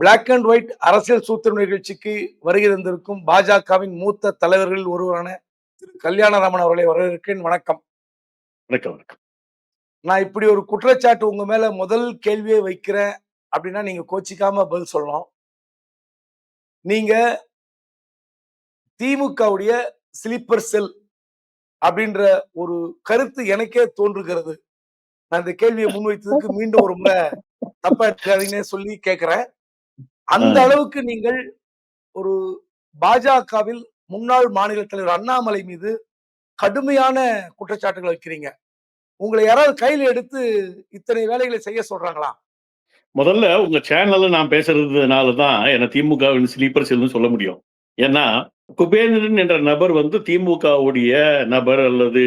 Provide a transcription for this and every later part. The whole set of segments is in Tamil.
பிளாக் அண்ட் ஒயிட் அரசியல் சூத்திரம் நிகழ்ச்சிக்கு வருகை தந்திருக்கும் பாஜகவின் மூத்த தலைவர்களில் ஒருவரான திரு கல்யாணராமன் அவர்களை வரவேற்கிறேன். வணக்கம். வணக்கம் வணக்கம். நான் இப்படி ஒரு குற்றச்சாட்டு உங்க மேல முதல் கேள்வியை வைக்கிறேன் அப்படின்னா நீங்க கோச்சிக்காம பதில் சொல்லணும் நீங்க திமுகவுடைய ஸ்லீப்பர் செல் அப்படின்ற ஒரு கருத்து எனக்கே தோன்றுகிறது. நான் இந்த கேள்வியை முன்வைத்ததுக்கு மீண்டும் ஒரு முறை தப்பா எடுக்காதீங்கன்னு சொல்லி கேட்கிறேன் அந்த. அளவுக்கு நீங்கள் ஒரு பாஜகவில் முன்னாள் மாநில தலைவர் அண்ணாமலை மீது கடுமையான குற்றச்சாட்டுகள் வைக்கிறீங்க. உங்களை யாராவது கையில எடுத்து இத்தனை வேலைகளை செய்ய சொல்றாங்களா? முதல்ல உங்க சேனல்ல நான் பேசுறதுனால தான் என்ன திமுகவின் ஸ்லீப்பர் செல்னு சொல்ல முடியும். ஏன்னா குபேந்திரன் என்ற நபர் வந்து திமுகவுடைய நபர் அல்லது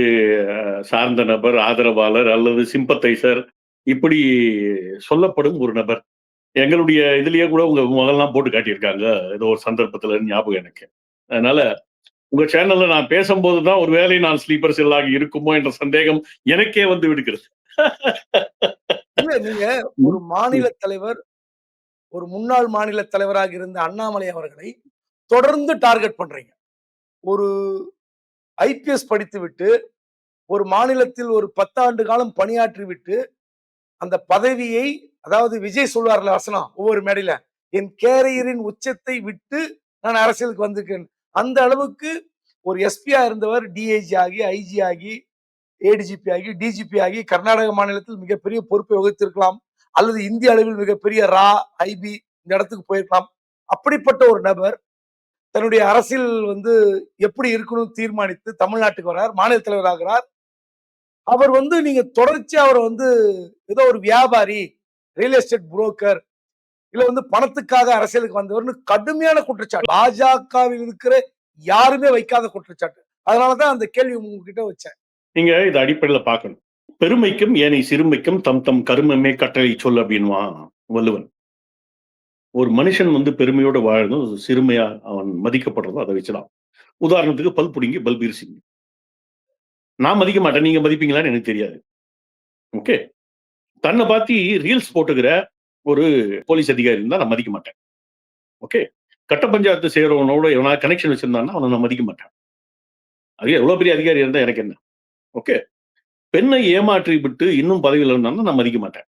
சார்ந்த நபர் ஆதரவாளர் அல்லது சிம்பத்தைசர் இப்படி சொல்லப்படும் ஒரு நபர். எங்களுடைய இதுலயே கூட உங்க முகம்லாம் போட்டு காட்டியிருக்காங்க. ஏதோ ஒரு சந்தர்ப்பத்துல ஞாபகம் எனக்கு. அதனால உங்க சேனல்ல நான் பேசும்போது தான் ஒருவேளை நான் ஸ்லீப்பர் செல்லாக இருக்குமோ என்ற சந்தேகம் எனக்கே வந்து விடுகிறது. இல்ல நீங்க ஒரு மாநில தலைவர் ஒரு முன்னாள் மாநில தலைவராக இருந்த அண்ணாமலை அவர்களை தொடர்ந்து டார்கெட் பண்றீங்க. ஒரு ஐபிஎஸ் படித்து விட்டு ஒரு மாநிலத்தில் ஒரு பத்தாண்டு காலம் பணியாற்றி விட்டு அந்த பதவியை அதாவது விஜய் சொல்வார்ல வசனம் ஒவ்வொரு மேடையில என் கேரியரின் உச்சத்தை விட்டு நான் அரசியலுக்கு வந்திருக்கேன். அந்த அளவுக்கு ஒரு எஸ்பியா இருந்தவர் டிஐஜி ஆகி ஐஜி ஆகி ஏடிஜிபி ஆகி டிஜிபி ஆகி கர்நாடக மாநிலத்தில் மிகப்பெரிய பொறுப்பை வகித்திருக்கலாம் அல்லது இந்திய அளவில் மிகப்பெரிய ரா ஐபி இந்த இடத்துக்கு போயிருக்கலாம். அப்படிப்பட்ட ஒரு நபர் தன்னுடைய அரசியல் வந்து எப்படி இருக்கணும்னு தீர்மானித்து தமிழ்நாட்டுக்கு வரார் மாநில தலைவர் ஆகிறார் அவர் வந்து நீங்க தொடர்ச்சி அவரை வந்து ஏதோ ஒரு வியாபாரி ரியல் எஸ்டேட் புரோக்கர் இல்ல வந்து பணத்துக்காக அரசியலுக்கு வந்தவர்னு கடுமையான குற்றச்சாட்டு. பாஜகவில் இருக்கிற யாருமே வைக்காத குற்றச்சாட்டு. அதனாலதான் அந்த கேள்வி உங்ககிட்ட வச்சேன். நீங்க இது அடிப்படையில பாக்கணும் பெருமைக்கும் ஏனை சிறுமைக்கும் தம் தம் கருமமே கட்டளை சொல் அப்படின்வான் வள்ளுவன். ஒரு மனுஷன் வந்து பெருமையோட வாழணும் சிறுமையா அவன் மதிக்கப்படுறதோ அதை வச்சுதான். உதாரணத்துக்கு பல்புடிங்கி பல்பீர் சிங். நான் மதிக்க மாட்டேன் நீங்க மதிப்பீங்களான்னு எனக்கு தெரியாது. ஓகே தன்னை பார்த்து ரீல்ஸ் போட்டுக்கிற ஒரு போலீஸ் அதிகாரி இருந்தால் நான் மதிக்க மாட்டேன். ஓகே கட்ட பஞ்சாயத்து செய்கிறவனோட எவனா கனெக்ஷன் வச்சிருந்தான்னா அவனை நான் மதிக்க மாட்டேன். அது எவ்வளோ பெரிய அதிகாரி இருந்தால் எனக்கு என்ன? ஓகே பெண்ணை ஏமாற்றி விட்டு இன்னும் பதவியில் இருந்தாலும் நான் மதிக்க மாட்டேன்.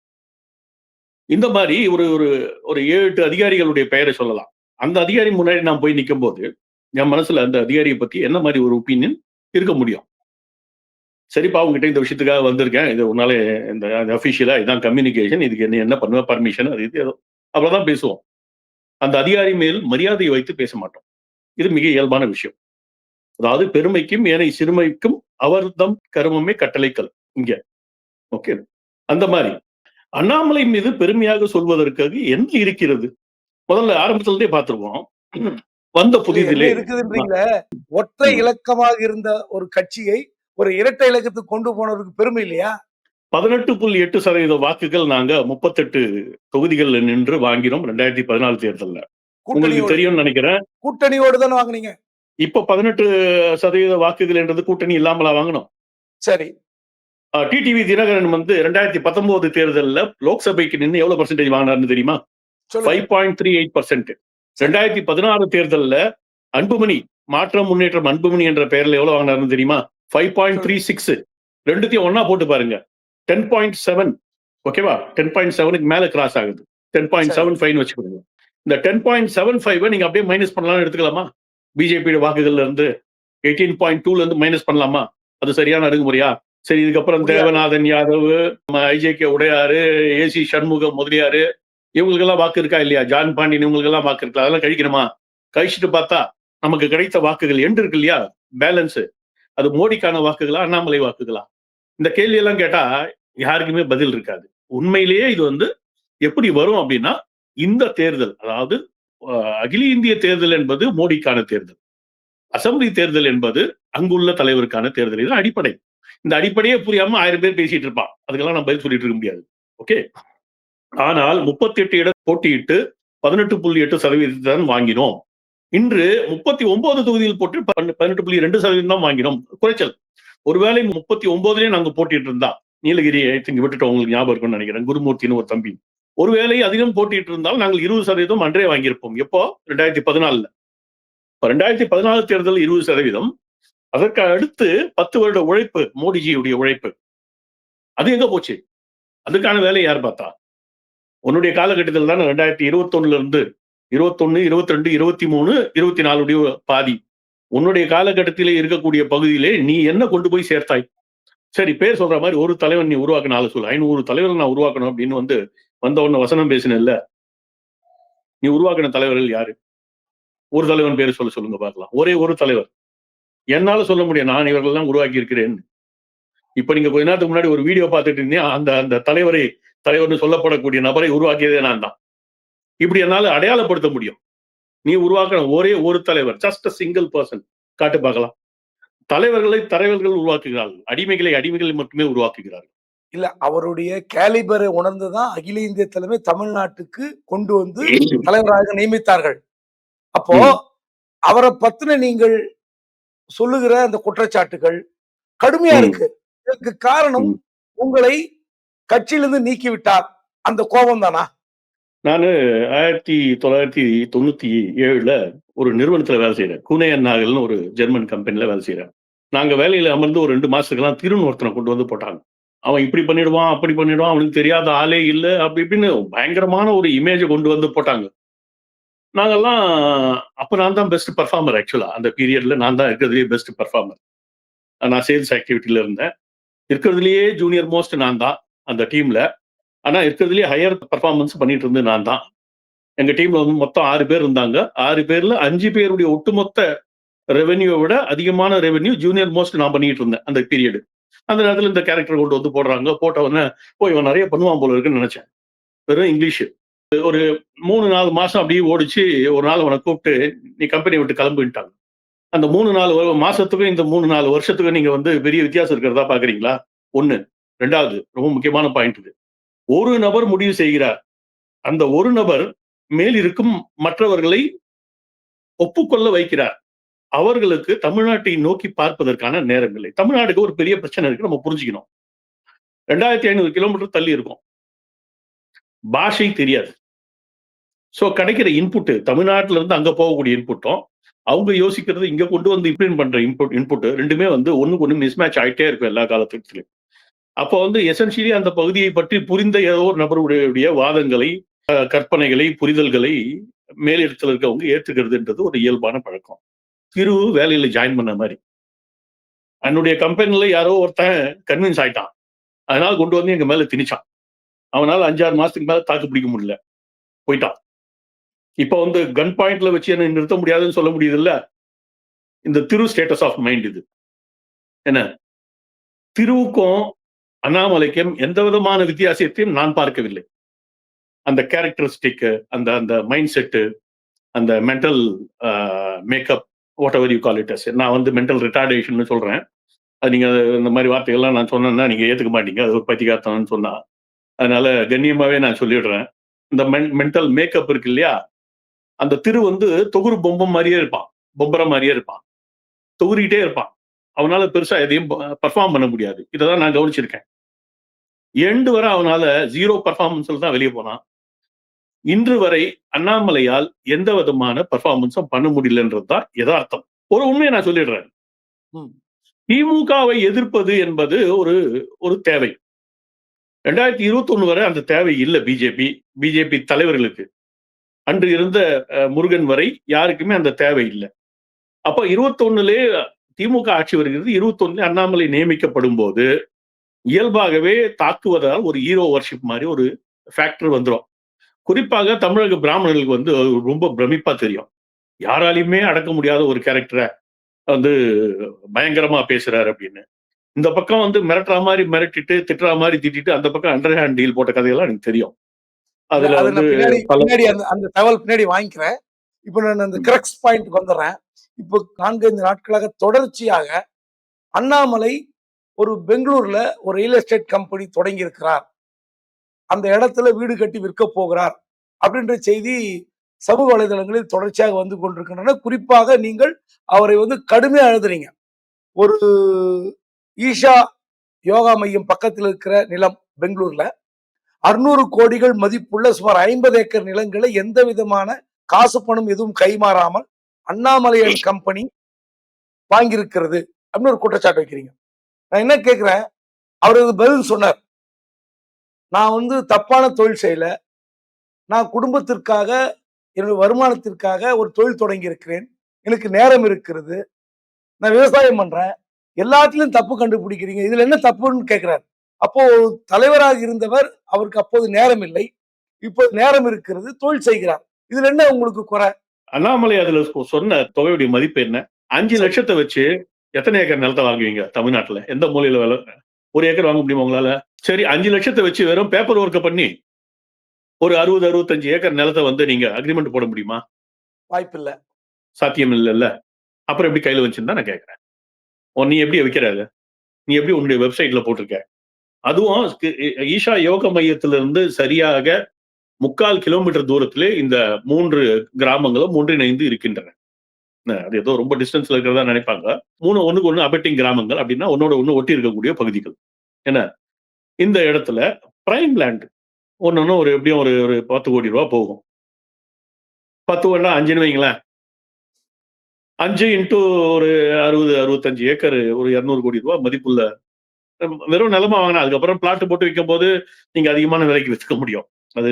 இந்த மாதிரி ஒரு ஒரு ஒரு ஏழு எட்டு அதிகாரிகளுடைய பெயரை சொல்லலாம். அந்த அதிகாரி முன்னாடி நான் போய் நிற்கும் போது என் மனசுல அந்த அதிகாரியை பத்தி என்ன மாதிரி ஒரு ஒப்பீனியன் இருக்க முடியும்? சரிப்பா உங்ககிட்ட இந்த விஷயத்துக்காக வந்திருக்கேன். இது உன்னால இந்த அஃபிஷியலா இதான் கம்யூனிகேஷன் இதுக்கு என்ன என்ன பண்ணுவேன் பர்மிஷன் அது இது ஏதோ. அவ்வளவுதான் பேசுவோம். அந்த அதிகாரி மேல் மரியாதையை வைத்து பேச மாட்டோம். இது மிக இயல்பான விஷயம். அதாவது பெருமைக்கும் ஏனை சிறுமைக்கும் அவர்தம் கருமமே கட்டளைக்கல். இங்க. ஓகே அந்த மாதிரி. அண்ணாமலை மீது பெருமையாக சொல்வதற்காக என்ன இருக்கிறது? முதல்ல ஆரம்பத்துல இருந்தே பார்த்திருவோம். வந்த புதிதிலே. இருக்குதுன்றீங்களே? ஒற்றை. இலக்கமாக இருந்த ஒரு கட்சியை ஒரு இரட்டை இலக்கத்துக்கு கொண்டு போனவருக்கு பெருமை இல்லையா? பதினெட்டு புள்ளி எட்டு சதவீத வாக்குகள் நாங்க முப்பத்தெட்டு தொகுதிகள்ல நின்று வாங்கினோம் ரெண்டாயிரத்தி பதினாலு தேர்தல்ல. உங்களுக்கு தெரியும்னு நினைக்கிறேன். கூட்டணியோடு தானே வாங்குனீங்க? இப்ப பதினெட்டு சதவீத வாக்குகள் என்றது கூட்டணி இல்லாமலா வாங்கணும் சரி. டிடிவி தினகரன் வந்து ரெண்டாயிரத்தி பத்தொன்பது தேர்தல்ல லோக்சபைக்கு நின்று எவ்வளவு பர்சன்டேஜ் வாங்கினாருன்னு தெரியுமா? Five point three eight percent ரெண்டாயிரத்தி பதினாறு தேர்தல்ல அன்புமணி மாற்றம் முன்னேற்றம் அன்புமணி என்ற பெயர்ல எவ்வளவு வாங்கினாருன்னு தெரியுமா? ஃபைவ் பாயிண்ட் த்ரீ சிக்ஸ் ரெண்டுத்தையும் ஒன்னா போட்டு பாருங்க. டென் பாயிண்ட் செவன் ஓகேவா டென் பாயிண்ட் செவனுக்கு மேல கிராஸ் ஆகுது. டென் பாயிண்ட் செவன் ஃபைவ் வச்சுக்கோங்க. இந்த டென் பாயிண்ட் செவன் ஃபைவ் நீங்க அப்படியே மைனஸ் பண்ணலாம்னு எடுத்துக்கலாமா? பிஜேபி வாக்குகள்ல இருந்து எயிட்டீன் பாயிண்ட் டூல இருந்து மைனஸ் பண்ணலாமா? அது சரியான அணுகுமுறையா? சரி இதுக்கப்புறம். தேவநாதன் யாதவ் ஐஜேகே உடையாரு ஏசி சண்முகம் முதலியாரு இவங்களுக்கெல்லாம் வாக்கு இருக்கா இல்லையா? ஜான் பாண்டியன் இவங்களுக்கெல்லாம் வாக்கு இருக்கா? அதெல்லாம் கழிக்கணுமா? கழிச்சிட்டு பார்த்தா நமக்கு கிடைத்த வாக்குகள் எண்டு இருக்கு இல்லையா? பேலன்ஸ் அது மோடிக்கான வாக்குகளா அண்ணாமலை வாக்குகளா? இந்த கேள்வி எல்லாம் கேட்டா யாருக்குமே பதில் இருக்காது. உண்மையிலேயே இது வந்து எப்படி வரும் அப்படின்னா இந்த தேர்தல் அதாவது அகில இந்திய தேர்தல் என்பது மோடிக்கான தேர்தல். அசம்பிளி தேர்தல் என்பது அங்குள்ள தலைவருக்கான தேர்தல். இது அடிப்படை. இந்த அடிப்படையே புரியாம ஆயிரம் பேர் பேசிட்டு இருப்பான். அதுக்கெல்லாம் நம்ம பதில் சொல்லிட்டு இருக்க முடியாது. ஓகே? ஆனால் முப்பத்தி எட்டு இடம் போட்டியிட்டு பதினெட்டு புள்ளி எட்டு சதவீதத்தை தான் வாங்கினோம். இன்று முப்பத்தி ஒன்பது தொகுதியில் போட்டு பதினெட்டு புள்ளி ரெண்டு சதவீதம் தான் வாங்கினோம். குறைச்சல். ஒருவேளை முப்பத்தி ஒன்பதுலயே நாங்க போட்டிட்டு இருந்தா. நீலகிரி ஐ திங்க் விட்டுட்டோம். உங்களுக்கு ஞாபகம் இருக்கும்னு நினைக்கிறேன். குருமூர்த்தின்னு ஒரு தம்பி. ஒருவேளை அதிகம் போட்டிட்டு இருந்தால் நாங்கள் இருபது சதவீதம் அன்றே வாங்கியிருப்போம். எப்போ? ரெண்டாயிரத்தி பதினாலுல. இப்ப ரெண்டாயிரத்தி பதினாலு தேர்தல் இருபது சதவீதம். அதற்கு அடுத்து பத்து வருட உழைப்பு மோடிஜியுடைய உழைப்பு. அது எங்க போச்சு? அதுக்கான வேலையை யார் பார்த்தா? உன்னுடைய காலகட்டத்தில் தான் ரெண்டாயிரத்தி இருபத்தொன்னுல இருந்து இருபத்தொன்னு இருபத்தி ரெண்டு இருபத்தி மூணு இருபத்தி நாலுடைய பாதி. உன்னுடைய காலகட்டத்திலே இருக்கக்கூடிய பகுதியிலே நீ என்ன கொண்டு போய் சேர்த்தாய்? சரி பேர் சொல்ற மாதிரி ஒரு தலைவன் நீ உருவாக்கின ஆளு சொல்லு ஐநூறு தலைவர் நான் உருவாக்கணும் அப்படின்னு வந்து வந்த உடனே வசனம் பேசினல்ல நீ உருவாக்கின தலைவர்கள் யாரு? ஒரு தலைவன் பேர் சொல்ல சொல்லுங்க பார்க்கலாம். ஒரே ஒரு தலைவர். என்னால சொல்ல முடியும். நான் இவர்கள் தான் உருவாக்கி இருக்கிறேன் இப்ப நீங்க கொஞ்ச நேரத்துக்கு முன்னாடி ஒரு வீடியோ பார்த்துட்டு இருந்தீங்க. அந்த அந்த தலைவரை தலைவர்னு சொல்லப்படக்கூடிய நபரை உருவாக்கியதே நான் தான் இப்படி என்னால அடையாளப்படுத்த முடியும். நீ உருவாக்கின ஒரே ஒரு தலைவர் ஜஸ்ட் சிங்கிள் பர்சன் காட்டு பார்க்கலாம். தலைவர்களை தலைவர்கள் உருவாக்குகிறார்கள். அடிமைகளை அடிமைகளை மட்டுமே உருவாக்குகிறார்கள். இல்ல அவருடைய கேலிபரை உணர்ந்துதான் அகில இந்திய தலைமை தமிழ்நாட்டுக்கு கொண்டு வந்து தலைவராக நியமித்தார்கள். அப்போ. அவரை பத்தின நீங்கள் சொல்லுகிற அந்த குற்றச்சாட்டுகள் கடுமையா. இருக்கு. இதற்கு காரணம். உங்களை கட்சியிலிருந்து நீக்கி விட்டார் அந்த கோபம் தானா? நான் ஆயிரத்தி தொள்ளாயிரத்தி தொண்ணூத்தி ஏழுல ஒரு நிறுவனத்துல வேலை செய்யறேன் குனேயன் நாகல்னு ஒரு ஜெர்மன் கம்பெனில வேலை செய்யறேன் நாங்க வேலையில அமர்ந்து ஒரு ரெண்டு மாசத்துக்கெல்லாம் திருன்னு ஒருத்தனை கொண்டு வந்து போட்டாங்க. அவன் இப்படி பண்ணிடுவான் அப்படி பண்ணிடுவான் அவனுக்கு தெரியாத ஆளே இல்லை அப்படி இப்படின்னு பயங்கரமான ஒரு இமேஜை கொண்டு வந்து போட்டாங்க. நாங்கெல்லாம் அப்போ நான் தான் பெஸ்ட் பர்ஃபார்மர் ஆக்சுவலாக அந்த பீரியட்ல நான் தான் இருக்கிறதுலே பெஸ்ட் பர்ஃபார்மர் நான் சேல்ஸ் ஆக்டிவிட்டியில இருந்தேன். இருக்கிறதுலேயே ஜூனியர் மோஸ்ட் நான் தான் அந்த டீம்ல ஆனால் இருக்கிறதுலே ஹையர் பர்ஃபார்மன்ஸ் பண்ணிட்டு இருந்து நான் தான். எங்கள் டீமில் வந்து மொத்தம் ஆறு பேர் இருந்தாங்க. ஆறு பேரில் அஞ்சு பேருடைய ஒட்டுமொத்த ரெவென்யூவை விட அதிகமான ரெவென்யூ ஜூனியர் மோஸ்ட் நான் பண்ணிட்டு இருந்தேன் அந்த பீரியடு அந்த நேரத்தில் இந்த கேரக்டர் கொண்டு வந்து போடுறாங்க. போட்ட உடனே போய் இவன் நிறைய பண்ணுவான் போல இருக்குன்னு நினச்சேன். வெறும் இங்கிலீஷு ஒரு மூணு நாலு மாதம் அப்படியே ஓடிச்சு ஒரு நாள் அவனை கூப்பிட்டு நீ கம்பெனி விட்டு கிளம்பிட்டாங்க அந்த மூணு நாலு மாசத்துக்கும் இந்த மூணு நாலு வருஷத்துக்கும் நீங்க வந்து பெரிய வித்தியாசம் இருக்கிறதா பாக்குறீங்களா? ஒண்ணு. ரெண்டாவது ரொம்ப முக்கியமான பாயிண்ட் இது. ஒரு நபர் முடிவு செய்கிறார். அந்த ஒரு நபர் மேல் இருக்கும் மற்றவர்களை ஒப்புக்கொள்ள வைக்கிறார். அவர்களுக்கு தமிழ்நாட்டை நோக்கி பார்ப்பதற்கான நேரம் இல்லை. தமிழ்நாட்டுக்கு ஒரு பெரிய பிரச்சனை இருக்கு நம்ம புரிஞ்சுக்கணும். ரெண்டாயிரத்தி ஐநூறு கிலோமீட்டர் தள்ளி இருக்கும். பாஷை தெரியாது. சோ கிடைக்கிற இன்புட்டு தமிழ்நாட்டுல இருந்து அங்க போகக்கூடிய இன்புட்டும் அவங்க யோசிக்கிறது இங்க கொண்டு வந்து இம்ப்ளிமெண்ட் பண்ற இன்புட் இன்புட் ரெண்டுமே வந்து ஒண்ணுக்கு ஒண்ணு மிஸ்மேட்ச் ஆயிட்டே இருக்கும் எல்லா காலத்துலயும். அப்போ வந்து எசென்சியலி அந்த பகுதியை பற்றி புரிந்த ஏதோ ஒரு நபருடைய வாதங்களை கற்பனைகளை புரிதல்களை மேலிடத்துல இருக்கவங்க ஏற்றுக்கிறதுன்றது ஒரு இயல்பான பழக்கம். திரு வேலையில ஜாயின் பண்ண மாதிரி. என்னுடைய கம்பெனில யாரோ ஒருத்தன் கன்வின்ஸ் ஆயிட்டான். அதனால கொண்டு வந்து எங்க மேல திணிச்சான். அவனால அஞ்சாறு மாசத்துக்கு மேல தாக்கு பிடிக்க முடியல. போயிட்டான். இப்ப வந்து கன் பாயிண்ட்ல வச்சு என்ன நிறுத்த முடியாதுன்னு சொல்ல முடியுது இல்ல இந்த திரு ஸ்டேட்டஸ் ஆஃப் மைண்ட் இது. என்ன? திருவுக்கும் அண்ணாமலைக்கும் எந்த விதமான வித்தியாசத்தையும் நான் பார்க்கவில்லை. அந்த கேரக்டரிஸ்டிக்கு அந்த அந்த மைண்ட் செட்டு அந்த mental makeup whatever you call it as நான் வந்து மென்டல் ரிட்டார்டேஷன் சொல்றேன். அது நீங்க இந்த மாதிரி வார்த்தைகள்லாம் நான் சொன்னேன்னா நீங்க ஏத்துக்க மாட்டீங்க. அது ஒரு பத்திகார்த்தம்னு சொன்னா. அதனால கண்ணியமாவே நான் சொல்லிடுறேன். இந்த மென்டல் மேக்கப் இருக்கு இல்லையா? அந்த திரு வந்து தொகுறு பொம்பம் மாதிரியே இருப்பான். பொம்பரை மாதிரியே இருப்பான். தொகுறிக்கிட்டே இருப்பான். அவனால பெருசா எதையும் பர்ஃபார்ம் பண்ண முடியாது. இதை தான் நான் கவனிச்சிருக்கேன். எண்டு வரை அவனால ஜீரோ பர்ஃபார்மன்ஸ்ல தான் வெளியே போனான். இன்று வரை அண்ணாமலையால் எந்த விதமான பர்ஃபார்மன்ஸும் பண்ண முடியலன்றது தான் யதார்த்தம். ஒரு உண்மையை நான் சொல்லிடுறேன். திமுகவை எதிர்ப்பது என்பது ஒரு ஒரு தேவை. ரெண்டாயிரத்தி இருபத்தி ஒண்ணு வரை அந்த தேவை இல்லை பிஜேபி பிஜேபி தலைவர்களுக்கு. அன்று இருந்த முருகன் வரை யாருக்குமே அந்த தேவை இல்லை. அப்ப இருபத்தொன்னுலே திமுக ஆட்சி வருகிறது. இருபத்தொன்னுல அண்ணாமலை நியமிக்கப்படும் போது இயல்பாகவே தாக்குவதால் ஒரு ஹீரோ வர்ஷிப் மாதிரி ஒரு ஃபேக்டர் வந்துடும் குறிப்பாக தமிழக பிராமணர்களுக்கு வந்து ரொம்ப பிரமிப்பா தெரியும். யாராலையுமே அடக்க முடியாத ஒரு கேரக்டரை வந்து பயங்கரமா பேசுறாரு அப்படின்னு. இந்த பக்கம் வந்து மிரட்டுற மாதிரி மிரட்டிட்டு திட்டுற மாதிரி திட்டிட்டு அந்த பக்கம் அண்டர் ஹேண்ட் டீல் போட்ட கதையெல்லாம் எனக்கு தெரியும். அதுல வந்து பின்னாடி அந்த தகவல் பின்னாடி வாங்கிக்கிறேன். இப்போ நான் அந்த கிரக்ஸ் பாயிண்ட் வந்துடுறேன் இப்போ நான்கைந்து நாட்களாக தொடர்ச்சியாக அண்ணாமலை ஒரு பெங்களூர்ல ஒரு ரியல் எஸ்டேட் கம்பெனி தொடங்கி இருக்கிறார் அந்த இடத்துல வீடு கட்டி விற்க போகிறார் அப்படின்ற செய்தி சமூக வலைதளங்களில் தொடர்ச்சியாக வந்து கொண்டிருக்கின்றன. குறிப்பாக நீங்கள் அவரை வந்து கடுமையா எழுதுறீங்க ஒரு ஈஷா யோகா மையம் பக்கத்தில் இருக்கிற நிலம் பெங்களூர்ல 600 கோடிகள் மதிப்புள்ள சுமார் 50 ஏக்கர் நிலங்களை எந்த விதமான காசு பணம் எதுவும் கைமாறாமல் அண்ணாமலையன் கம்பெனி வாங்கியிருக்கிறது அப்படின்னு ஒரு குற்றச்சாட்டு வைக்கிறீங்க. நான் என்ன கேட்குறேன் அவர் பதில் சொன்னார். நான் வந்து தப்பான தொழில் செய்யல. நான் குடும்பத்திற்காக என்னுடைய வருமானத்திற்காக ஒரு தொழில் தொடங்கி இருக்கிறேன் எனக்கு நேரம் இருக்கிறது. நான் விவசாயம் பண்றேன். எல்லாத்துலயும் தப்பு கண்டுபிடிக்கிறீங்க. இதுல என்ன தப்புன்னு கேட்கிறார் அப்போ தலைவராக இருந்தவர் அவருக்கு அப்போது நேரம் இல்லை. இப்போது நேரம் இருக்கிறது தொழில் செய்கிறார். இதுல என்ன உங்களுக்கு குறை? அண்ணாமலை அதுல சொன்ன தொகையுடைய மதிப்பு என்ன? அஞ்சு லட்சத்தை வச்சு எத்தனை ஏக்கர் நிலத்தை வாங்குவீங்க தமிழ்நாட்டுல? எந்த மூலையில வேலை ஒரு ஏக்கர் வாங்க முடியுமா உங்களால? சரி அஞ்சு லட்சத்தை வச்சு வெறும் பேப்பர் ஒர்க்கை பண்ணி ஒரு அறுபது அறுபத்தஞ்சு ஏக்கர் நிலத்தை வந்து நீங்க அக்ரிமெண்ட் போட முடியுமா? வாய்ப்பில்லை. சாத்தியம் இல்லைல்ல அப்புறம் எப்படி கையில வச்சிருந்தா நான் கேட்கறேன் நீ எப்படி வைக்கிறாரு நீ எப்படி உன்னுடைய வெப்சைட்ல போட்டிருக்க? அதுவும் ஈஷா யோக மையத்திலிருந்து இருந்து சரியாக முக்கால் கிலோமீட்டர் தூரத்திலே இந்த மூன்று கிராமங்களும் ஒன்றிணைந்து இருக்கின்றன. என்ன, அது ஏதோ ரொம்ப டிஸ்டன்ஸ்ல இருக்கிறதா நினைப்பாங்க. மூணு ஒண்ணுக்கு ஒண்ணு அபெட்டிங் கிராமங்கள் அப்படின்னா ஒன்னோட ஒண்ணு ஒட்டி இருக்கக்கூடிய பகுதிகள். என்ன? இந்த இடத்துல பிரைம் லேண்ட் ஒன்னொன்னு ஒரு எப்படியும் ஒரு ஒரு பத்து கோடி ரூபா போகும். பத்து கோடினா அஞ்சுன்னு வைங்களேன். அஞ்சு இன்ட்டு ஒரு அறுபது அறுபத்தஞ்சு ஏக்கர் ஒரு இரநூறு கோடி ரூபா மதிப்புள்ள வெறும் நிலமா வாங்கினா அதுக்கப்புறம் பிளாட் போட்டு விற்கும் போது நீங்க அதிகமான விலைக்கு வச்சுக்க முடியும். அது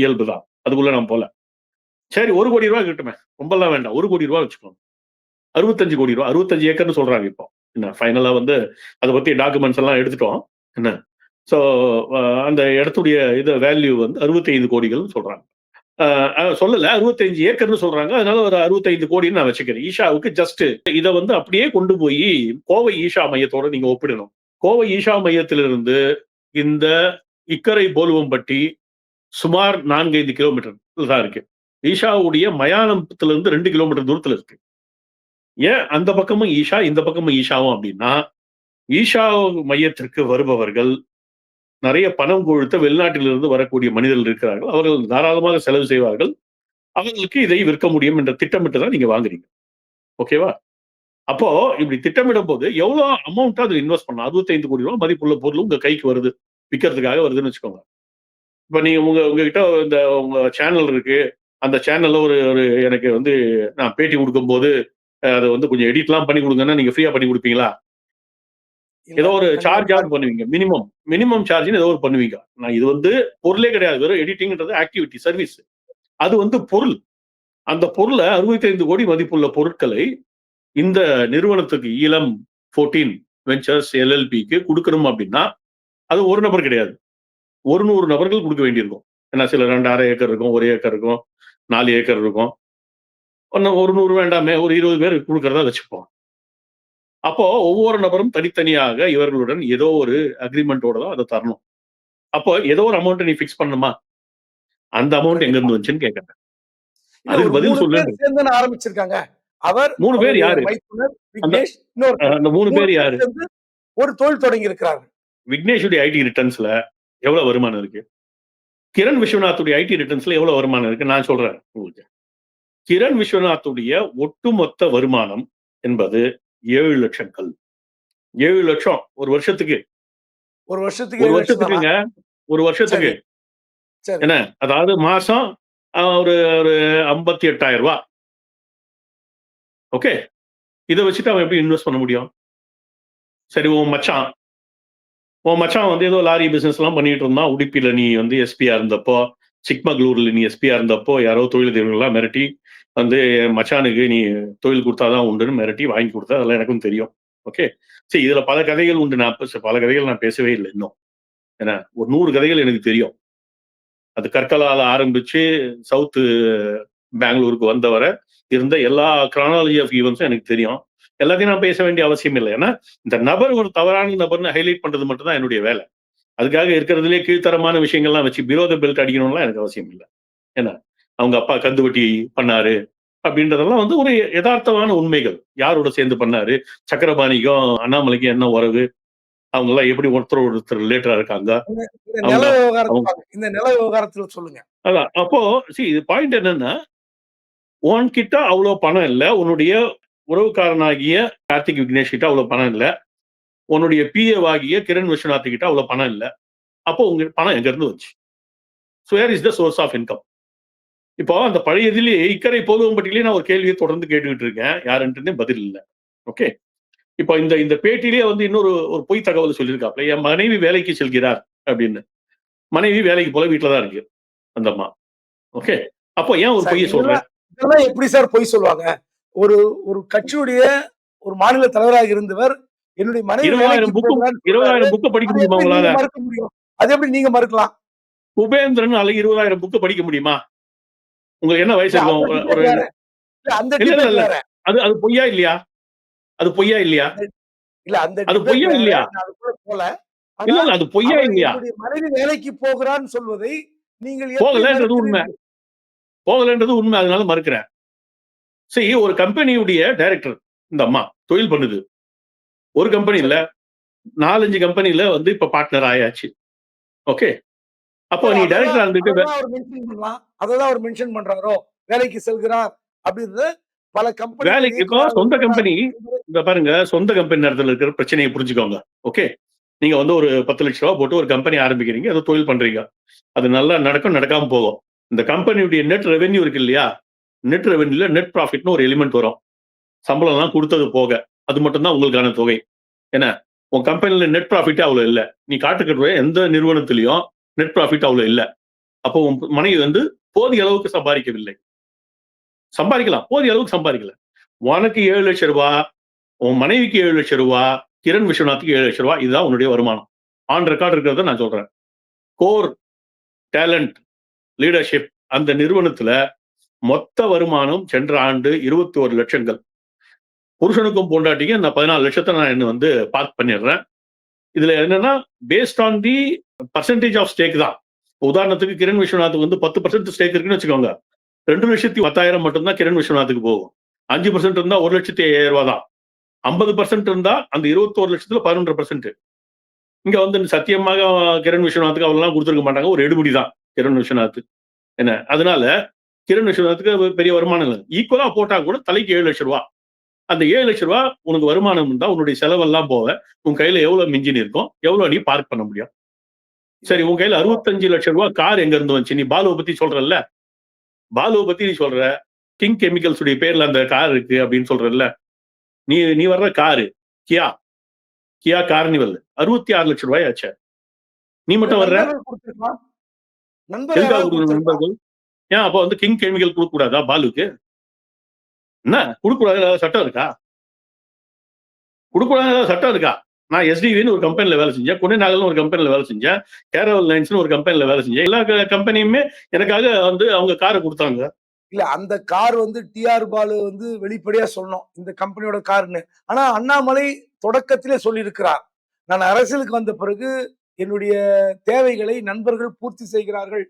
இயல்பு தான் அதுக்குள்ள நான் போல. சரி ஒரு கோடி ரூபா கிட்டுமே. ரொம்பலாம் வேண்டாம். ஒரு கோடி ரூபா வச்சுக்கோங்க. அறுபத்தஞ்சு கோடி ரூபா அறுபத்தஞ்சு ஏக்கர்னு சொல்றாங்க இப்போ. என்ன ஃபைனலா வந்து அதை பத்தி டாக்குமெண்ட்ஸ் எல்லாம் எடுத்துட்டோம். என்ன? ஸோ அந்த இடத்துடைய இது வேல்யூ வந்து அறுபத்தைந்து கோடிகள்னு சொல்றாங்க. சொல்லல. அறுபத்தைந்து ஏக்கர்னு சொல்றாங்க. அதனால ஒரு அறுபத்தைந்து கோடின்னு நான் வச்சுக்கிறேன். ஈஷாவுக்கு ஜஸ்ட் இதை வந்து அப்படியே கொண்டு போய் கோவை ஈஷா மையத்தோட நீங்க ஒப்பிடணும். கோவை ஈஷா மையத்திலிருந்து இந்த இக்கரை போலுவம்பட்டி சுமார் நான்கைந்து கிலோமீட்டர் தான் இருக்கு. ஈஷாவுடைய மயானத்திலிருந்து ரெண்டு கிலோமீட்டர் தூரத்துல இருக்கு. ஏன் அந்த பக்கமும் ஈஷா இந்த பக்கமும் ஈஷாவும் அப்படின்னா ஈஷா மையத்திற்கு வருபவர்கள் நிறைய பணம் கொடுத்த வெளிநாட்டிலிருந்து வரக்கூடிய மனிதர்கள் இருக்கிறார்கள். அவர்கள் தாராளமாக செலவு செய்வார்கள். அவர்களுக்கு இதை விற்க முடியும் என்ற திட்டமிட்டு தான் நீங்க வாங்குறீங்க. ஓகேவா? அப்போ இப்படி திட்டமிடும் போது எவ்வளவு அமௌண்ட் அது இன்வெஸ்ட் பண்ணலாம்? அறுபத்தைந்து கோடி ரூபாய் மதிப்புள்ள பொருள் உங்க கைக்கு வருது விற்கிறதுக்காக வருதுன்னு வச்சுக்கோங்க. இப்ப நீங்க உங்க உங்ககிட்ட இந்த உங்க சேனல் இருக்கு. அந்த சேனல்ல ஒரு ஒரு எனக்கு வந்து நான் பேட்டி கொடுக்கும்போது அதை வந்து கொஞ்சம் எடிட்லாம் பண்ணி கொடுங்கன்னா நீங்க ஃப்ரீயா பண்ணி கொடுப்பீங்களா? ஏதோ ஒரு. சார்ஜ் பண்ணுவீங்க. மினிமம் மினிமம் சார்ஜ்னு ஏதோ ஒரு பண்ணுவீங்க. நான் இது வந்து பொருளே கிடையாது. வெறும் எடிட்டிங்ன்றது ஆக்டிவிட்டி சர்வீஸ் அது வந்து பொருள். அந்த பொருளை 65 கோடி மதிப்புள்ள பொருட்களை இந்த நிறுவனத்துக்கு ஈழம் 14 வெஞ்சர்ஸ் எல்எல்பிக்கு கொடுக்கணும் அப்படின்னா அது ஒரு நபர் கிடையாது. ஒரு நூறு நபர்கள் கொடுக்க வேண்டியிருக்கும். ஏன்னா சில ரெண்டு அரை ஏக்கர் இருக்கும் ஒரு ஏக்கர் இருக்கும் நாலு ஏக்கர் இருக்கும். ஒன்னு ஒரு நூறு வேண்டாமே ஒரு இருபது பேர் கொடுக்கறதா வச்சுப்போம். அப்போ ஒவ்வொரு நபரும் தனித்தனியாக இவர்களுடன் ஏதோ ஒரு அக்ரிமெண்டோட தான் அதை தரணும். அப்போ ஏதோ ஒரு அமௌண்ட் நீ ஃபிக்ஸ் பண்ணுமா அந்த அமௌண்ட் எங்க இருந்து வந்துச்சுன்னு கேட்கறேன். அதுக்கு பதில் சொல்லு. ஆரம்பிச்சிருக்காங்க. அவர் மூணு பேர் யாரு? அந்த மூணு பேர் யாரு? ஒரு தொழில் தொடங்கி இருக்கிறார்கள் விக்னேஷுடைய ஐடி ரிட்டர்ன்ஸ்ல எவ்வளவு வருமானம் இருக்கு? கிரண் விஸ்வநாத்துடைய ஐடி ரிட்டர்ன்ஸ்ல எவ்வளவு வருமானம் இருக்கு? நான் சொல்றேன் உங்களுக்கு. கிரண் விஸ்வநாத்துடைய ஒட்டுமொத்த வருமானம் என்பது ஏழு லட்சம் கல். ஏழு லட்சம். ஒரு வருஷத்துக்கு. ஒரு வருஷத்துக்கு ஒரு? வருஷத்துக்குங்க. ஒரு வருஷத்துக்கு. என்ன? அதாவது மாசம் ஒரு ஒரு ஐம்பத்தி எட்டாயிரம் ரூபாய் ஓகே. இதை வச்சுட்டு அவன் எப்படி இன்வெஸ்ட் பண்ண முடியும்? சரி உன் மச்சான். உன் மச்சான் வந்து ஏதோ லாரி பிசினஸ் எல்லாம் பண்ணிட்டு இருந்தான். உடுப்பில நீ வந்து எஸ்பியா இருந்தப்போ சிக்மகளூர்ல நீ எஸ்பியா இருந்தப்போ யாரோ தொழில் எல்லாம் மிரட்டி வந்து மச்சானுக்கு நீ தொழில் கொடுத்தாதான் உண்டுன்னு மிரட்டி வாங்கி கொடுத்தா அதெல்லாம் எனக்கும் தெரியும். ஓகே சரி இதுல பல கதைகள் உண்டு. நான் பல கதைகள் நான் பேசவே இல்லை இன்னும். ஏன்னா ஒரு நூறு கதைகள் எனக்கு தெரியும். அது கற்கலால ஆரம்பிச்சு சவுத்து பெங்களூருக்கு வந்தவரை இருந்த எல்லா கிரானாலஜி ஆஃப் ஈவெண்ட்ஸும் எனக்கு தெரியும். எல்லாத்தையும் நான் பேச வேண்டிய அவசியம் இல்லை. ஏன்னா இந்த நபர் ஒரு தவறான நபர்னு ஹைலைட் பண்றது மட்டும் தான் என்னுடைய வேலை. அதுக்காக இருக்கிறதுலே கீழ்த்தரமான விஷயங்கள்லாம் வச்சு விரோத பெல்ட் அடிக்கணும்லாம் எனக்கு அவசியம் இல்லை. ஏன்னா அவங்க அப்பா கந்து வட்டி பண்ணாரு அப்படின்றதெல்லாம் வந்து ஒரு யதார்த்தமான உண்மைகள். யாரோட சேர்ந்து பண்ணாரு? சக்கரபாணிக்கும் அண்ணாமலைக்கும் என்ன உறவு? அவங்க எல்லாம் எப்படி ஒருத்தர் ஒருத்தர் ரிலேட்டரா இருக்காங்க. இந்த நில விவகாரத்துல சொல்லுங்க. அதான். அப்போ சி இது பாயிண்ட் என்னன்னா உன்கிட்ட அவ்வளவு பணம் இல்ல. உன்னுடைய உறவுக்காரனாகிய கார்த்திக் விக்னேஷ் கிட்ட அவ்வளவு பணம் இல்ல. உன்னுடைய பிஏ ஆகிய கிரண் விஸ்வநாத் கிட்ட அவ்வளவு பணம் இல்ல. அப்போ உங்க பணம் எங்க இருந்து வந்துச்சு? So where is the source of income இப்போ அந்த பழைய இதுலயே இக்கரை போதும் பட்டியலே நான் ஒரு கேள்வியை தொடர்ந்து கேட்டுக்கிட்டு இருக்கேன். யாருன்ட்டு பதில் இல்லை. ஓகே இப்போ இந்த இந்த பேட்டிலேயே வந்து இன்னொரு ஒரு பொய் தகவல் சொல்லியிருக்காப்ல என் மனைவி வேலைக்கு செல்கிறார் அப்படின்னு. மனைவி வேலைக்கு போல வீட்டில தான் இருக்கு. அந்த அம்மா. ஓகே அப்போ ஏன் ஒரு பொய்யை சொல்றேன்? எப்படி சார் பொய் சொல்லுவாங்க? ஒரு ஒரு கட்சியுடைய ஒரு மாநில தலைவராக இருந்தவர் என்னுடைய மனைவி அதை முடியுமா எப்படி நீங்க மறுக்க முடியும்? அது எப்படி நீங்க மறுக்கலாம்? உபேந்திரன் நாளைக்கு இருபதாயிரம் புக்கு படிக்க முடியுமா? உங்களுக்கு என்ன வயசு அந்த. அது அது பொய்யா இல்லையா? அது பொய்யா இல்லையா? இல்ல அந்த அது பொய்யா. இல்லையா? போல. இல்ல அது பொய்யா இல்லையா? மனைவி வேலைக்கு போகிறான்னு சொல்வதை நீங்கள் போகலன்றது உண்மை? போகலன்றது உண்மை. அதனால மறுக்கிறேன். சரி ஒரு கம்பெனியுடைய டைரக்டர் இந்த அம்மா தொழில் பண்ணுது. ஒரு கம்பெனி இல்ல நாலஞ்சு கம்பெனில வந்து இப்ப பார்ட்னர் ஆயாச்சு. ஓகே அப்போ நீ டைரக்டர் இருந்துட்டு அவர் mention பண்ணலாம். அததான் அவர் மென்ஷன் பண்றாரோ? வேலைக்கு செல்கிறார் அப்படின்றது பல கம்பெனி வேலைக்கு இப்போ சொந்த கம்பெனி இந்த பாருங்க சொந்த கம்பெனி நேரத்தில் இருக்கிற பிரச்சனையை புரிஞ்சுக்கோங்க. ஓகே நீங்க வந்து ஒரு பத்து லட்ச ரூபா போட்டு ஒரு கம்பெனி ஆரம்பிக்கிறீங்க அதை தொழில் பண்றீங்க. அது நல்லா நடக்கும் நடக்காம போகும். இந்த கம்பெனியுடைய நெட் ரெவென்யூ இருக்கு இல்லையா? நெட் ரெவென்யூல நெட் ப்ராஃபிட்னு ஒரு எலிமெண்ட் வரும். சம்பளம்லாம் கொடுத்தது போக அது மட்டும்தான் உங்களுக்கான தொகை. என்ன உன் கம்பெனில நெட் ப்ராஃபிட்டே அவ்வளோ இல்லை. நீ காட்டுக்கிட்ட எந்த நிறுவனத்திலையும் நெட் ப்ராஃபிட் அவ்வளோ இல்லை. அப்போ உன் மனைவி வந்து போதிய அளவுக்கு சம்பாதிக்கவில்லை. சம்பாதிக்கலாம். போதிய அளவுக்கு சம்பாதிக்கல. உனக்கு ஏழு லட்சம் ரூபா உன் மனைவிக்கு ஏழு லட்சம் ரூபா கிரண் விஸ்வநாத்துக்கு ஏழு லட்சம் ரூபா இதுதான் உன்னுடைய வருமானம். ஆன் ரெக்கார்ட் இருக்கிறத நான் சொல்றேன். கோர் டேலண்ட் லீடர்ஷிப் அந்த நிறுவனத்துல மொத்த வருமானம் சென்ற ஆண்டு இருபத்தி ஒரு லட்சங்கள். புருஷனுக்கும் பொண்டாட்டிக்கும் நான் பதினாலு லட்சத்தை நான் என்ன வந்து பார்க் பண்ணிடுறேன். இதுல என்னன்னா based on the percentage of stake தான். உதாரணத்துக்கு கிரண் விஸ்வநாத்துக்கு வந்து பத்து பர்சன்ட் ஸ்டேக் இருக்குன்னு வச்சுக்கோங்க. ரெண்டு லட்சத்தி பத்தாயிரம் மட்டும்தான் கிரண் விஸ்வநாத்துக்கு போகும். அஞ்சு பர்சன்ட் இருந்தா ஒரு லட்சத்தி ஐயாயிரம் ரூபா தான். ஐம்பது பர்சன்ட் இருந்தா அந்த இருபத்தோரு லட்சத்துல பதினொன்று பர்சன்ட் இங்க வந்து சத்தியமாக கிரண் விஸ்வநாத்துக்கு அவங்கெல்லாம் கொடுத்துருக்க மாட்டாங்க. ஒரு எடுபடி தான் கிரண் விஸ்வநாத் என்ன? அதனால கிரண் விஸ்வநாத்துக்கு பெரிய வருமானம் இல்லை. ஈக்குவலா போட்டா கூட தலைக்கு ஏழு லட்சம் ரூபாய் அந்த ஏழு லட்சம் ரூபாய் உனக்கு வருமானம் இருந்தா உன்னுடைய செலவெல்லாம் போக உன் கையில எவ்வளவு மிஞ்சின் இருக்கும் எவ்வளவு நீ பார்க் பண்ண முடியும். சரி உன் கையில அறுபத்தஞ்சு லட்சம் ரூபாய் கார் எங்க இருந்து வந்துச்சு? நீ பாலுவை பத்தி சொல்றல்ல? பாலுவை பத்தி நீ சொல்ற. கிங் கெமிக்கல்ஸ் உடைய பேர்ல அந்த கார் இருக்கு அப்படின்னு சொல்றல்ல? நீ நீ வர்ற காரு கியா கியா கார்னிவல் அறுபத்தி ஆறு லட்சம் ரூபாய் ஆச்சு. நீ மட்டும் வர்ற? நண்பர்கள்? ஏன் அப்போ வந்து கிங் கெமிக்கல் கொடுக்க கூடாதா பாலுக்கு? என்ன? கொடுக்கக்கூடாது? சட்டம் இருக்கா? கொடுக்கக்கூடாது? சட்டம் இருக்கா? நான் எஸ்டிவின்னு ஒரு கம்பெனில வேலை செஞ்சேன். கொண்டை நாகல்னு ஒரு கம்பெனில வேலை செஞ்சேன். கேரவல் லைன்ஸ்னு ஒரு கம்பெனில வேலை செஞ்சேன். எல்லா கம்பெனியுமே எனக்காக வந்து அவங்க காரை கொடுத்தாங்க. இல்ல அந்த கார் வந்து டிஆர் பாலு வந்து வெளிப்படையா சொன்னோம் இந்த கம்பெனியோட கார்னு ஆனா அண்ணாமலை தொடக்கத்திலே சொல்லியிருக்கிறார். நான் அரசியலுக்கு வந்த பிறகு என்னுடைய தேவைகளை நண்பர்கள் பூர்த்தி செய்கிறார்கள்.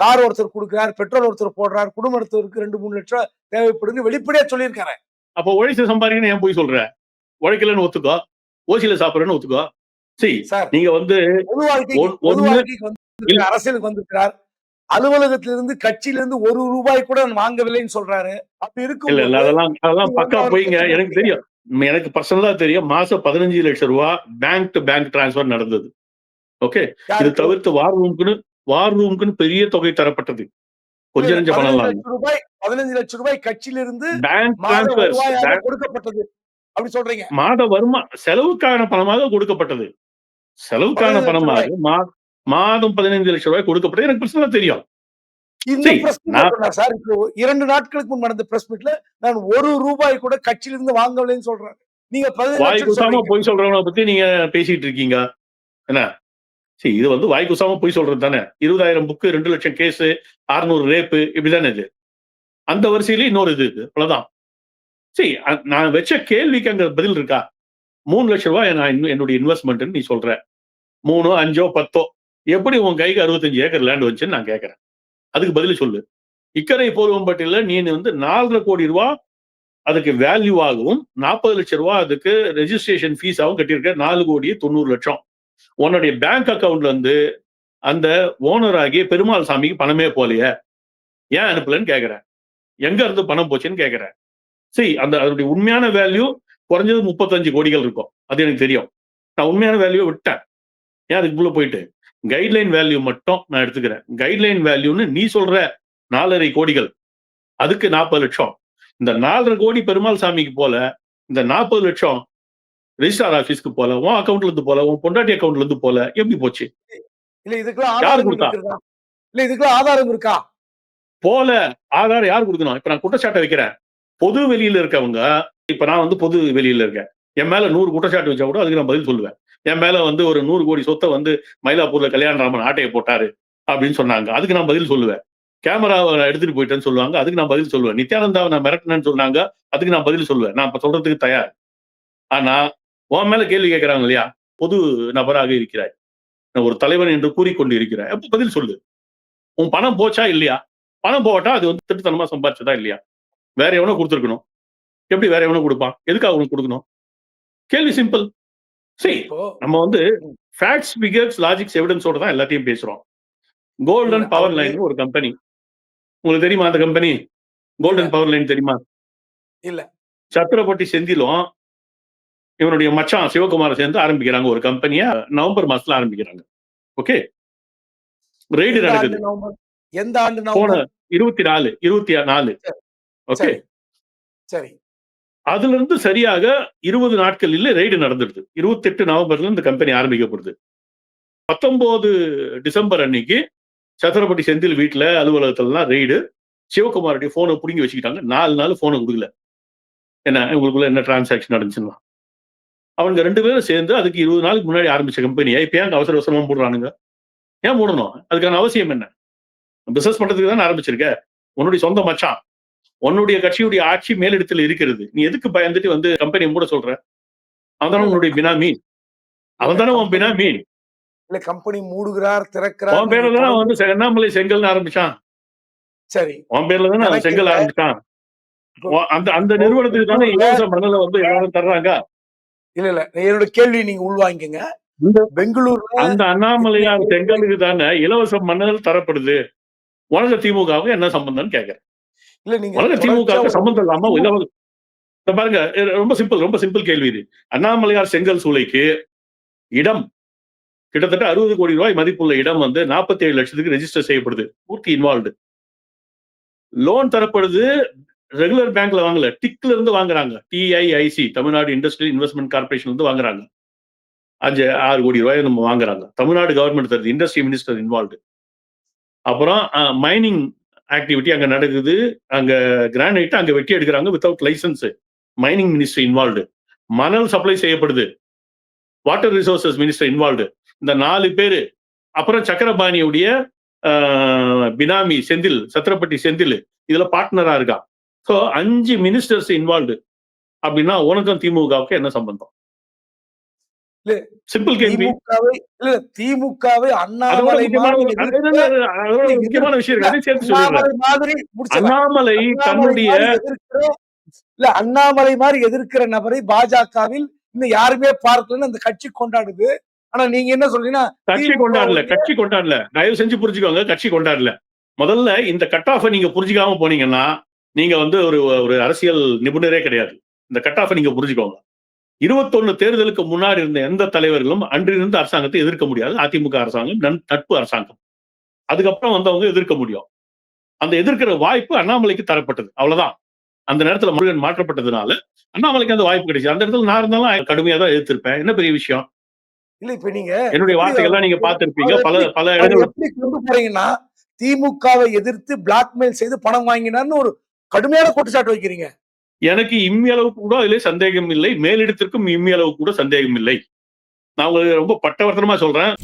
கார் ஒருத்தர் கொடுக்கிறார் பெட்ரோல் ஒருத்தர் போடுறார் குடும்ப ஒருத்தருக்கு ரெண்டு மூணு லட்சம் தேவைப்படுன்னு வெளிப்படையா சொல்லியிருக்காரு. அப்போ உழைச்சு சம்பாதிக்கணும் ஏன் போய் சொல்ற? உழைக்கலன்னு ஒத்துக்கோ? ஓசியில சாப்பிடுறேன்னு ஒத்துக்கோ? சரி சார் நீங்க வந்து அரசியலுக்கு வந்திருக்கிறார். அலுவலகத்திலிருந்து கட்சியிலிருந்து ஒரு ரூபாய் கூட வாங்கவில்லைன்னு சொல்றாரு. அப்படி இல்ல இருக்கும் இல்ல அதெல்லாம் அதெல்லாம் நீங்க பக்கா போயிங்க. எனக்கு தெரியும். எனக்கு பர்சனலா தெரியும். மாசம் பதினஞ்சு லட்சம் ரூபாய் பேங்க் டு பேங்க் டிரான்ஸ்பர் நடந்தது. ஓகே இது தவிர்த்து வார் ரூமுக்குன்னு வார் ரூமுக்குன்னு பெரிய தொகை தரப்பட்டது. கொஞ்ச நெஞ்ச பணம் ரூபாய் பதினஞ்சு லட்சம் ரூபாய் கட்சியிலிருந்து கொடுக்கப்பட்டது. அப்படி சொல்றீங்க. மாத வருமா செலவுக்கான பணமாக கொடுக்கப்பட்டது. செலவுக்கான 15 லட்சம் பணமாக மாதம் பதினைந்து லட்சம் ரூபாய் கொடுக்கப்பட்டது. எனக்கு பர்சனலா தெரியும். சரி, பிரஸ் நான்- சார் இப்போ இரண்டு நாட்களுக்கு முன் நடந்த பிரஸ் மீட்ல நான் ஒரு ரூபாய் கூட கட்சியிலிருந்து வாங்கவில்லைன்னு சொல்றேன். நீங்க பதினஞ்சு. பொய் சொல்றவனை பத்தி நீங்க பேசிட்டு இருக்கீங்க. என்ன? சரி இது வந்து வாய் குசாம போய் சொல்றது தானே? இருபதாயிரம் புக்கு ரெண்டு லட்சம் கேஸ் அறுநூறு ரேப்பு இப்படிதானே இது? அந்த வரிசையில இன்னொரு இது இருக்கு அவ்வளவுதான். சரி அ- நான் வச்ச கேள்விக்கு அங்க பதில் இருக்கா? மூணு லட்சம் ரூபாய் நான் இன்னும் என்னுடைய இன்வெஸ்ட்மெண்ட்னு நீ சொல்ற. மூணோ அஞ்சோ பத்தோ எப்படி உன் கைக்கு அறுபத்தஞ்சு ஏக்கர் லேண்ட் வந்துச்சுன்னு நான் கேட்கறேன் அதுக்கு பதில் சொல்லு. இக்கரை போர்வம்பட்டியில் நீ வந்து நாலரை கோடி ரூபா அதுக்கு வேல்யூ ஆகவும் நாற்பது லட்சம் ரூபா அதுக்கு ரெஜிஸ்ட்ரேஷன் ஃபீஸாகவும் கட்டியிருக்க நாலு கோடி தொண்ணூறு லட்சம். உன்னுடைய பேங்க் அக்கவுண்ட்ல இருந்து அந்த ஓனர் ஆகிய பெருமாள் சாமிக்கு பணமே போலையே ஏன் அனுப்பலன்னு கேக்குறேன் எங்க இருந்து பணம் போச்சுன்னு கேக்குறேன் சரி அந்த அதனுடைய உண்மையான வேல்யூ குறைஞ்சது முப்பத்தஞ்சு கோடிகள் இருக்கும். அது எனக்கு தெரியும். நான் உண்மையான வேல்யூ விட்டேன். ஏன் அதுக்குள்ள போயிட்டு? கைட்லைன் வேல்யூ மட்டும் நான் எடுத்துக்கிறேன். கைட்லைன் வேல்யூன்னு நீ சொல்ற நாலரை கோடிகள். அதுக்கு நாற்பது லட்சம். இந்த நாலரை கோடி பெருமாள் சாமிக்கு போல இந்த நாற்பது லட்சம் ரெஜிஸ்டார் ஆபீஸ்க்கு போல உன் அக்கௌண்ட்ல இருந்து போல உன் பொண்டாட்டி அக்கௌண்ட்ல இருந்து போல எப்படி போச்சு? இல்ல இதுக்கெல்லாம் யாரு ஆதாரம் கொடுத்தா? இல்ல இதுக்கெல்லாம் ஆதாரம் இருக்கா? போல ஆதாரம் யார் கொடுக்கணும்? இப்ப நான் குற்றச்சாட்டை வைக்கிறேன். பொது வெளியில இருக்கவங்க இப்ப நான் வந்து பொது வெளியில இருக்கேன். என் மேல நூறு குற்றச்சாட்டு வச்சா கூட அதுக்கு நான் பதில் சொல்லுவேன். என் மேல வந்து ஒரு நூறு கோடி சொத்தை வந்து மயிலாப்பூர்ல கல்யாணராமன் ஆட்டையை போட்டாரு அப்படின்னு சொன்னாங்க. அதுக்கு நான் பதில் சொல்லுவேன். கேமராவை எடுத்துட்டு போயிட்டேன்னு சொல்லுவாங்க. அதுக்கு நான் பதில் சொல்லுவேன். நித்யானந்தாவை நான் மிரட்டினேன்னு சொன்னாங்க. அதுக்கு நான் பதில் சொல்லுவேன். நான் இப்ப சொல்றதுக்கு தயார். ஆனா உன் மேல கேள்வி கேட்கறாங்க இல்லையா? பொது நபராக இருக்கிறாய். ஒரு தலைவன் என்று கூறிக்கொண்டு இருக்கிறாய் அப்ப பதில் சொல்லு. உன் பணம் போச்சா இல்லையா? பணம் போகட்டா அது வந்து திட்டத்தனமா சம்பாதிச்சதா இல்லையா? வேற எவனோ கொடுத்துருக்கணும். எப்படி வேற எவனோ கொடுப்பான்? எதுக்காக அவனுக்கு கொடுக்கணும்? கேள்வி சிம்பிள் சரி நம்ம வந்து ஃபேக்ட்ஸ் ஃபிகர்ஸ் லாஜிக்ஸ் எவிடன்ஸோட தான் எல்லாத்தையும் பேசுறோம். கோல்டன் பவர் லைன் ஒரு கம்பெனி உங்களுக்கு தெரியுமா அந்த கம்பெனி கோல்டன் பவர் லைன் தெரியுமா? இல்ல. சத்திரப்பட்டி செந்திலும் இவனுடைய மச்சான் சிவகுமார சேர்ந்து ஆரம்பிக்கிறாங்க. ஒரு கம்பெனிய நவம்பர் மாசத்துல ஆரம்பிக்கிறாங்க. ஓகே ரெய்டு நடக்குது. எந்த ஆண்டு போன இருபத்தி நாலு இருபத்தி நாலு ஓகே சரி. அதுல இருந்து சரியாக இருபது நாட்களில் ரெய்டு நடந்துடுது. இருபத்தெட்டு நவம்பர்ல இந்த கம்பெனி ஆரம்பிக்கப்படுது. பத்தொன்பது டிசம்பர் அன்னைக்கு சத்திரப்பட்டி செந்தில் வீட்டுல அலுவலகத்துலலாம் ரெய்டு சிவகுமாருடைய போனை புடுங்கி வச்சுக்கிட்டாங்க. நாலு நாள் போனை கொடுக்கல. என்ன உங்களுக்குள்ள என்ன டிரான்சாக்ஷன் நடந்துச்சுன்னா? அவங்க ரெண்டு பேரும் சேர்ந்து அதுக்கு இருபது நாளுக்கு முன்னாடி ஆரம்பிச்ச கம்பெனியை இப்ப ஏன் அவசர அவசரமா மூடுறானுங்க? ஏன் மூடணும்? அதுக்கான அவசியம் என்ன? பிசினஸ் பண்றதுக்கு தானே ஆரம்பிச்சிருக்க. உன்னுடைய சொந்த மச்சான் உன்னுடைய கட்சியுடைய ஆட்சி மேலிடத்தில் இருக்கிறது. நீ எதுக்கு பயந்துட்டு வந்து கம்பெனியை மூட சொல்ற? அவன் தானே உன்னுடைய பினாமி அவன் தானே உன் பினாமி இல்ல கம்பெனி மூடுகிறார் திறக்கிறார். உன் பேர்ல தானே வந்து செங்கண்ணாமலை செங்கல்னு ஆரம்பிச்சான். சரி. உன் பேர்ல தானே செங்கல். ஆரம்பிச்சான். அந்த அந்த நிறுவனத்துக்கு தானே இலவச மணல வந்து எல்லாரும் தர்றாங்க? இல்ல இல்ல. என்னோட கேள்வி நீங்க உள்வாங்கிக்கங்க. இந்த- பெங்களூர்ல அந்த அண்ணாமலையார் செங்கலுக்கு தானே இலவச மணல் தரப்படுது. உலக திமுகவுக்கு என்ன சம்பந்தம்னு கேட்கறேன் இல்ல நீங்க உலக தொடர்ச்சியா திமுக ஒரு- சம்பந்தம் இல்லாம இலவச பாருங்க ரொம்ப சிம்பிள் ரொம்ப சிம்பிள் கேள்வி இது. அண்ணாமலையார் செங்கல் சூளைக்கு இடம். கிட்டத்தட்ட அறுபது கோடி ரூபாய் மதிப்புள்ள இடம் வந்து 47 ஏழு லட்சத்துக்கு ரெஜிஸ்டர் செய்யப்படுது. பூர்த்தி இன்வால்வ்டு லோன் தரப்படுது ரெகுலர் பேங்க்ல வாங்கல. டிக்ல இருந்து வாங்குறாங்க. TIIC Tamil Nadu industrial investment corporation இருந்து வாங்குறாங்க. அஞ்சு ஆறு கோடி ரூபாய் நம்ம வாங்குறாங்க. தமிழ்நாடு கவர்மெண்ட் தருது. இண்டஸ்ட்ரி மினிஸ்டர் இன்வால்வ்டு அப்புறம் மைனிங் ஆக்டிவிட்டி அங்கே நடக்குது. அங்கே கிரானைட் அங்கே வெட்டி எடுக்கிறாங்க without license mining ministry involved மணல் சப்ளை செய்யப்படுது. வாட்டர் ரிசோர்சஸ் மினிஸ்டர் இன்வால்வ்டு இந்த நாலு பேர். அப்புறம் சக்கரபாணியுடைய பினாமி செந்தில் சத்திரப்பட்டி செந்தில் இதில் பார்ட்னராக இருக்கா ஸோ அஞ்சு மினிஸ்டர்ஸ் இன்வால்வ்டு அப்படின்னா உனக்கும் திமுகவுக்கு என்ன சம்பந்தம்? இல்ல, சிம்பிள் கேள்வி. இல்ல திமுகவை அண்ணாமலை முக்கியமான மாதிரி விஷயம் அண்ணாமலை மாதிரி தன்னுடைய இல்ல அண்ணாமலை மாதிரி எதிர்க்கிற நபரை பாஜகவில் இன்னும் யாருமே பார்க்கலன்னு அந்த கட்சி கொண்டாடுது. ஆனா நீங்க என்ன சொல்றீங்கன்னா கட்சி கொண்டாடல கட்சி கொண்டாடல. தயவு செஞ்சு புரிஞ்சுக்கோங்க கட்சி கொண்டாடல. முதல்ல இந்த கட் ஆஃபை நீங்க புரிஞ்சுக்காம போனீங்கன்னா நீங்க வந்து ஒரு ஒரு அரசியல் நிபுணரே கிடையாது. இந்த கட் ஆஃபை நீங்க புரிஞ்சுக்கோங்க. இருபத்தொன்னு தேர்தலுக்கு முன்னாடி இருந்த எந்த தலைவர்களும் அன்றிருந்த அரசாங்கத்தை எதிர்க்க முடியாது. அதிமுக அரசாங்கம் நட்பு அரசாங்கம். அதுக்கப்புறம் வந்தவங்க எதிர்க்க முடியும். அந்த எதிர்க்கிற வாய்ப்பு அண்ணாமலைக்கு தரப்பட்டது. அவ்வளவுதான். அந்த நேரத்துல முருகன் மாற்றப்பட்டதுனால அண்ணாமலைக்கு அந்த வாய்ப்பு கிடைச்சு அந்த இடத்துல நான் இருந்தாலும் கடுமையா தான் எதிர்த்திருப்பேன். என்ன பெரிய விஷயம்? இல்ல இப்ப நீங்க என்னுடைய வார்த்தைகள்லாம் நீங்க பார்த்திருப்பீங்க. பல பல இடங்கள் எப்படி கொண்டு போறீங்கன்னா திமுகவை எதிர்த்து பிளாக்மெயில் செய்து பணம் வாங்கினார்னு ஒரு கடுமையான குற்றச்சாட்டு வைக்கிறீங்க. எனக்கு இம்மி அளவுக்கு கூட அதிலே சந்தேகம் இல்லை. மேலிடத்திற்கும் இம்மி அளவுக்கு கூட சந்தேகம் இல்லை. நான் உங்களுக்கு ரொம்ப பட்டவர்த்தனமா சொல்றேன்.